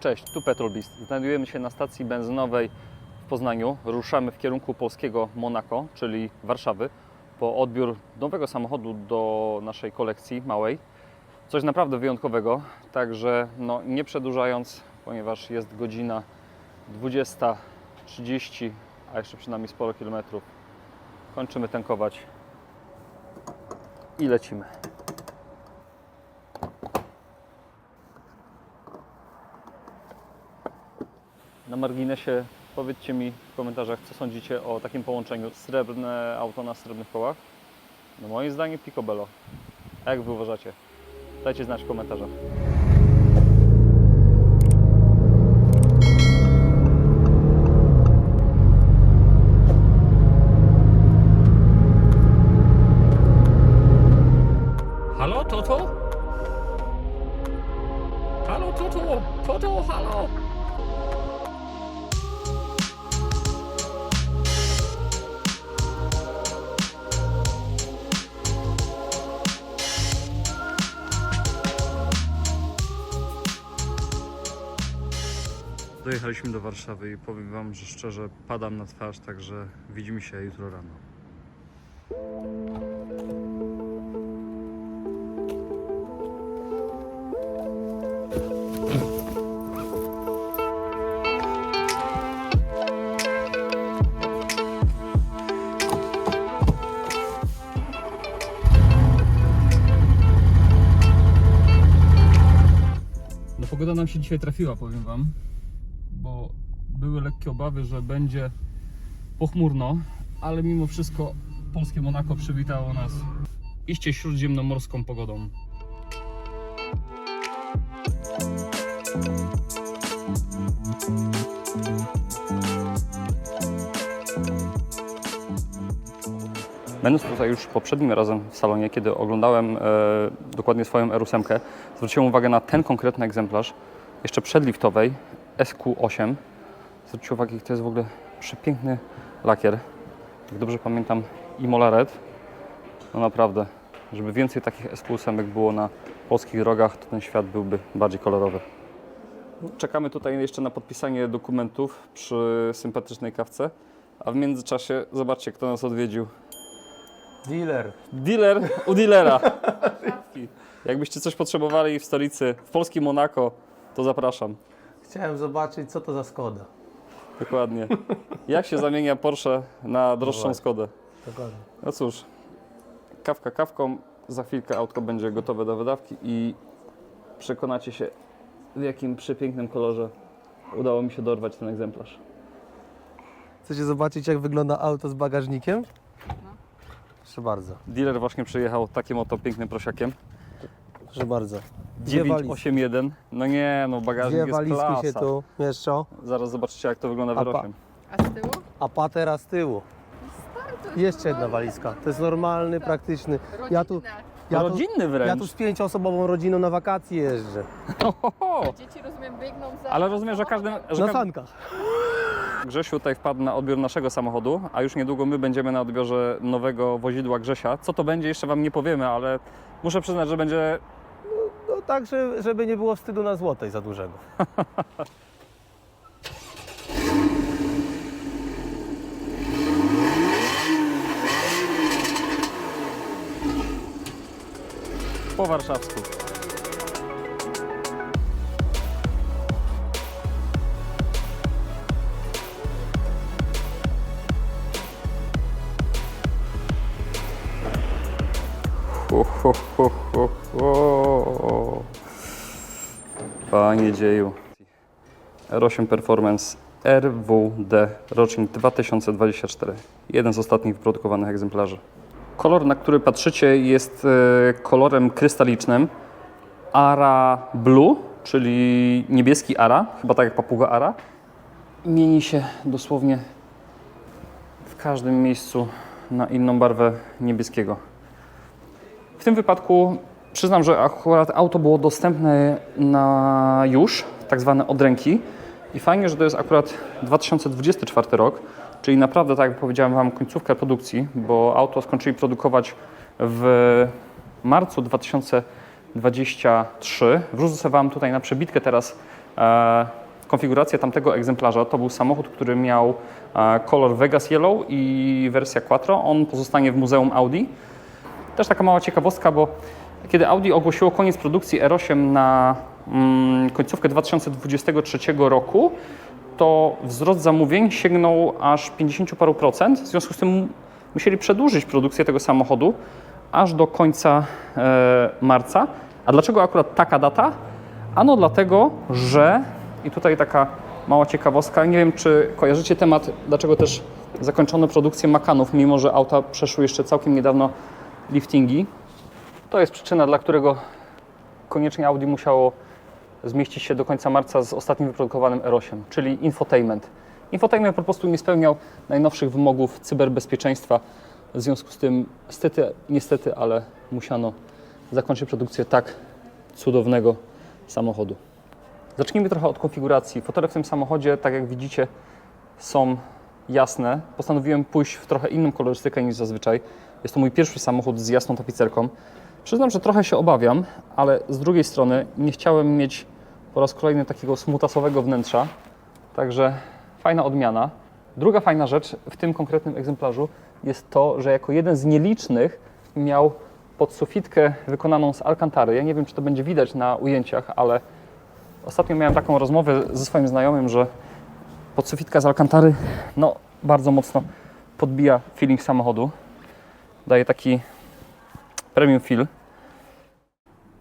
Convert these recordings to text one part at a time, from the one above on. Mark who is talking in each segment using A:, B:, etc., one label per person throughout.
A: Cześć, tu Petrolbist. Znajdujemy się na stacji benzynowej w Poznaniu. Ruszamy w kierunku polskiego Monako, czyli Warszawy, po odbiór nowego samochodu do naszej kolekcji małej. Coś naprawdę wyjątkowego, także no, nie przedłużając, ponieważ jest godzina 20.30, a jeszcze przed nami sporo kilometrów, kończymy tankować i lecimy. Marginesie powiedzcie mi w komentarzach, co sądzicie o takim połączeniu srebrne auto na srebrnych kołach. No moim zdaniem picobello. A jak wy uważacie? Dajcie znać w komentarzach.
B: Halo, Toto? Halo, Toto? Toto, halo?
A: Dojechaliśmy do Warszawy i powiem Wam, że szczerze padam na twarz, także widzimy się jutro rano. No pogoda nam się dzisiaj trafiła, powiem Wam, lekkie obawy, że będzie pochmurno, ale mimo wszystko polskie Monako przywitało nas iście śródziemnomorską pogodą. Będąc tutaj już poprzednim razem w salonie, kiedy oglądałem e, dokładnie swoją R8, zwróciłem uwagę na ten konkretny egzemplarz, jeszcze przedliftowej SQ8. Zwróćcie uwagę, jaki to jest w ogóle przepiękny lakier. Jak dobrze pamiętam, Imola Red. No naprawdę, żeby więcej takich SQ8 było na polskich drogach, to ten świat byłby bardziej kolorowy. Czekamy tutaj jeszcze na podpisanie dokumentów przy sympatycznej kawce, a w międzyczasie zobaczcie, kto nas odwiedził.
C: Dealer.
A: Dealer u dealera. Jakbyście coś potrzebowali w stolicy, w polskim Monako, to zapraszam.
C: Chciałem zobaczyć, co to za Skoda.
A: Dokładnie. Jak się zamienia Porsche na droższą. Skodę?
C: Dokładnie.
A: No cóż, kawka kawką, za chwilkę autko będzie gotowe do wydawki i przekonacie się, w jakim przepięknym kolorze udało mi się dorwać ten egzemplarz.
C: Chcecie zobaczyć, jak wygląda auto z bagażnikiem? Proszę bardzo.
A: Dealer właśnie przyjechał takim oto pięknym prosiakiem.
C: Proszę bardzo. Dwie walizki,
A: 981. No nie, no bagażnik
C: Dwie
A: jest
C: walizki
A: klasa.
C: się tu mieszczą,
A: Zaraz zobaczycie, jak to wygląda w
C: A pa-
A: R8.
D: A z tyłu?
C: a patera z tyłu. Jeszcze jedna walizka. To jest normalny, praktyczny. Ja tu, ja tu,
A: Rodzinny wręcz.
C: ja tu z pięcioosobową rodziną na wakacje jeżdżę.
A: Ohoho.
D: Dzieci rozumiem biegną za.
A: Ale rozumiem, że każdy, że
C: Na
A: każdy
C: sankach.
A: Grzesiu tutaj wpadł na odbiór naszego samochodu, a już niedługo my będziemy na odbiorze nowego wozidła Grzesia. Co to będzie, jeszcze Wam nie powiemy, ale muszę przyznać, że będzie
C: tak, że- żeby nie było wstydu na złotej za dużego.
A: po warszawsku. Panie dzieju. R8 Performance RWD rocznik 2024. Jeden z ostatnich wyprodukowanych egzemplarzy. Kolor, na który patrzycie, jest e, kolorem krystalicznym Ara Blue, czyli niebieski Ara, chyba tak jak papuga Ara. Mieni się dosłownie w każdym miejscu na inną barwę niebieskiego. W tym wypadku przyznam, że akurat auto było dostępne na już, tak zwane od ręki. I fajnie, że to jest akurat 2024 rok, czyli naprawdę, tak jak powiedziałem Wam, końcówka produkcji, bo auto skończyli produkować w marcu 2023. Wrzucę Wam tutaj na przebitkę teraz e, konfigurację tamtego egzemplarza. To był samochód, który miał e, kolor Vegas Yellow i wersja Quattro. On pozostanie w Muzeum Audi. Też taka mała ciekawostka, bo kiedy Audi ogłosiło koniec produkcji R8 na mm, końcówkę 2023 roku, to wzrost zamówień sięgnął aż 50 paru procent. W związku z tym musieli przedłużyć produkcję tego samochodu aż do końca e, marca. A dlaczego akurat taka data? Ano dlatego, że i tutaj taka mała ciekawostka, nie wiem czy kojarzycie temat, dlaczego też zakończono produkcję Macanów, mimo że auta przeszły jeszcze całkiem niedawno liftingi. To jest przyczyna, dla którego koniecznie Audi musiało zmieścić się do końca marca z ostatnim wyprodukowanym R8, czyli infotainment. Infotainment po prostu nie spełniał najnowszych wymogów cyberbezpieczeństwa. W związku z tym, niestety, niestety, ale musiano zakończyć produkcję tak cudownego samochodu. Zacznijmy trochę od konfiguracji. Fotele w tym samochodzie, tak jak widzicie, są jasne. Postanowiłem pójść w trochę inną kolorystykę niż zazwyczaj. Jest to mój pierwszy samochód z jasną tapicerką. Przyznam, że trochę się obawiam, ale z drugiej strony nie chciałem mieć po raz kolejny takiego smutasowego wnętrza. Także fajna odmiana. Druga fajna rzecz w tym konkretnym egzemplarzu jest to, że jako jeden z nielicznych miał podsufitkę wykonaną z alcantary. Ja nie wiem, czy to będzie widać na ujęciach, ale ostatnio miałem taką rozmowę ze swoim znajomym, że podsufitka z alcantary no, bardzo mocno podbija feeling samochodu. Daje taki premium feel.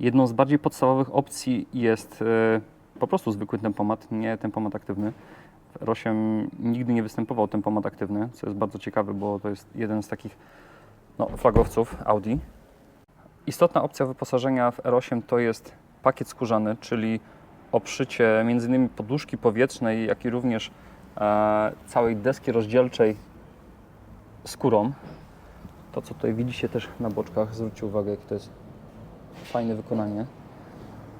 A: Jedną z bardziej podstawowych opcji jest e, po prostu zwykły tempomat, nie tempomat aktywny. W R8 nigdy nie występował tempomat aktywny, co jest bardzo ciekawe, bo to jest jeden z takich no, flagowców Audi. Istotna opcja wyposażenia w R8 to jest pakiet skórzany, czyli obszycie m.in. poduszki powietrznej, jak i również e, całej deski rozdzielczej skórą. To, co tutaj widzicie też na boczkach, zwróćcie uwagę, jakie to jest fajne wykonanie.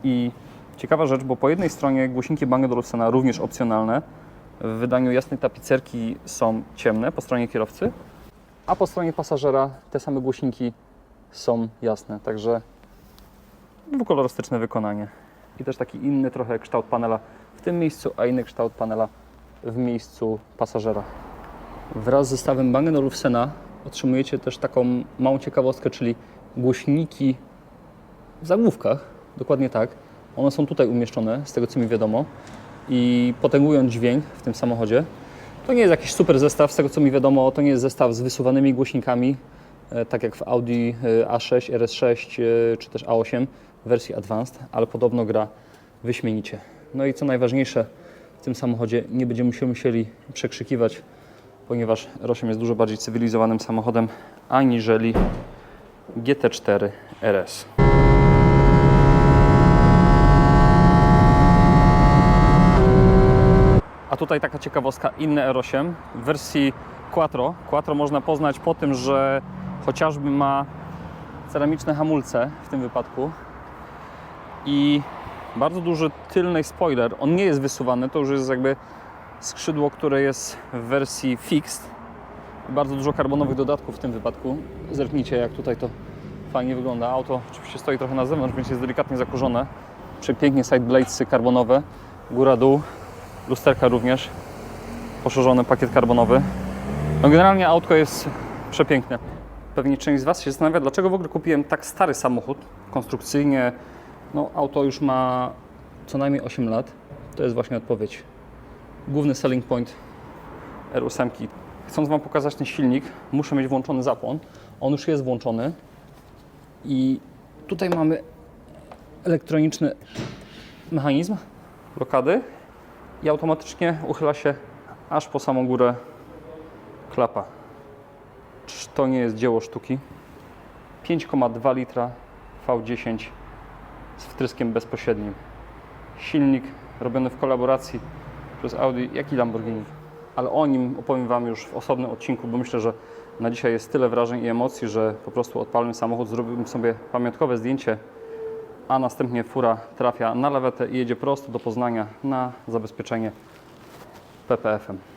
A: I ciekawa rzecz, bo po jednej stronie głośniki Bang Olufsena również opcjonalne, w wydaniu jasnej tapicerki są ciemne po stronie kierowcy, a po stronie pasażera te same głośniki są jasne, także dwukolorystyczne wykonanie. I też taki inny trochę kształt panela w tym miejscu, a inny kształt panela w miejscu pasażera. Wraz z zestawem Bang Olufsena otrzymujecie też taką małą ciekawostkę, czyli głośniki w zagłówkach, dokładnie tak. One są tutaj umieszczone, z tego co mi wiadomo, i potęgują dźwięk w tym samochodzie. To nie jest jakiś super zestaw, z tego co mi wiadomo, to nie jest zestaw z wysuwanymi głośnikami, e, tak jak w Audi e, A6, RS6 e, czy też A8 w wersji Advanced, ale podobno gra wyśmienicie. No i co najważniejsze, w tym samochodzie nie będziemy się musieli przekrzykiwać, ponieważ R8 jest dużo bardziej cywilizowanym samochodem aniżeli GT4 RS. A tutaj taka ciekawostka, inny R8 w wersji Quattro. Quattro można poznać po tym, że chociażby ma ceramiczne hamulce w tym wypadku i bardzo duży tylny spoiler. On nie jest wysuwany, to już jest jakby skrzydło, które jest w wersji fixed. Bardzo dużo karbonowych dodatków w tym wypadku. Zerknijcie, jak tutaj to fajnie wygląda. Auto oczywiście stoi trochę na zewnątrz, więc jest delikatnie zakurzone. Przepięknie side bladesy karbonowe, góra-dół, lusterka również, poszerzony pakiet karbonowy. No generalnie autko jest przepiękne. Pewnie część z Was się zastanawia, dlaczego w ogóle kupiłem tak stary samochód. Konstrukcyjnie, no auto już ma co najmniej 8 lat. To jest właśnie odpowiedź. Główny selling point R8. Chcąc Wam pokazać ten silnik, muszę mieć włączony zapłon. On już jest włączony. I tutaj mamy elektroniczny mechanizm blokady i automatycznie uchyla się aż po samą górę klapa. Czyż to nie jest dzieło sztuki? 5,2 litra V10 z wtryskiem bezpośrednim. Silnik robiony w kolaboracji przez Audi, jak i Lamborghini. Ale o nim opowiem Wam już w osobnym odcinku, bo myślę, że na dzisiaj jest tyle wrażeń i emocji, że po prostu odpalmy samochód, zrobimy sobie pamiątkowe zdjęcie, a następnie fura trafia na lawetę i jedzie prosto do Poznania na zabezpieczenie PPF-em.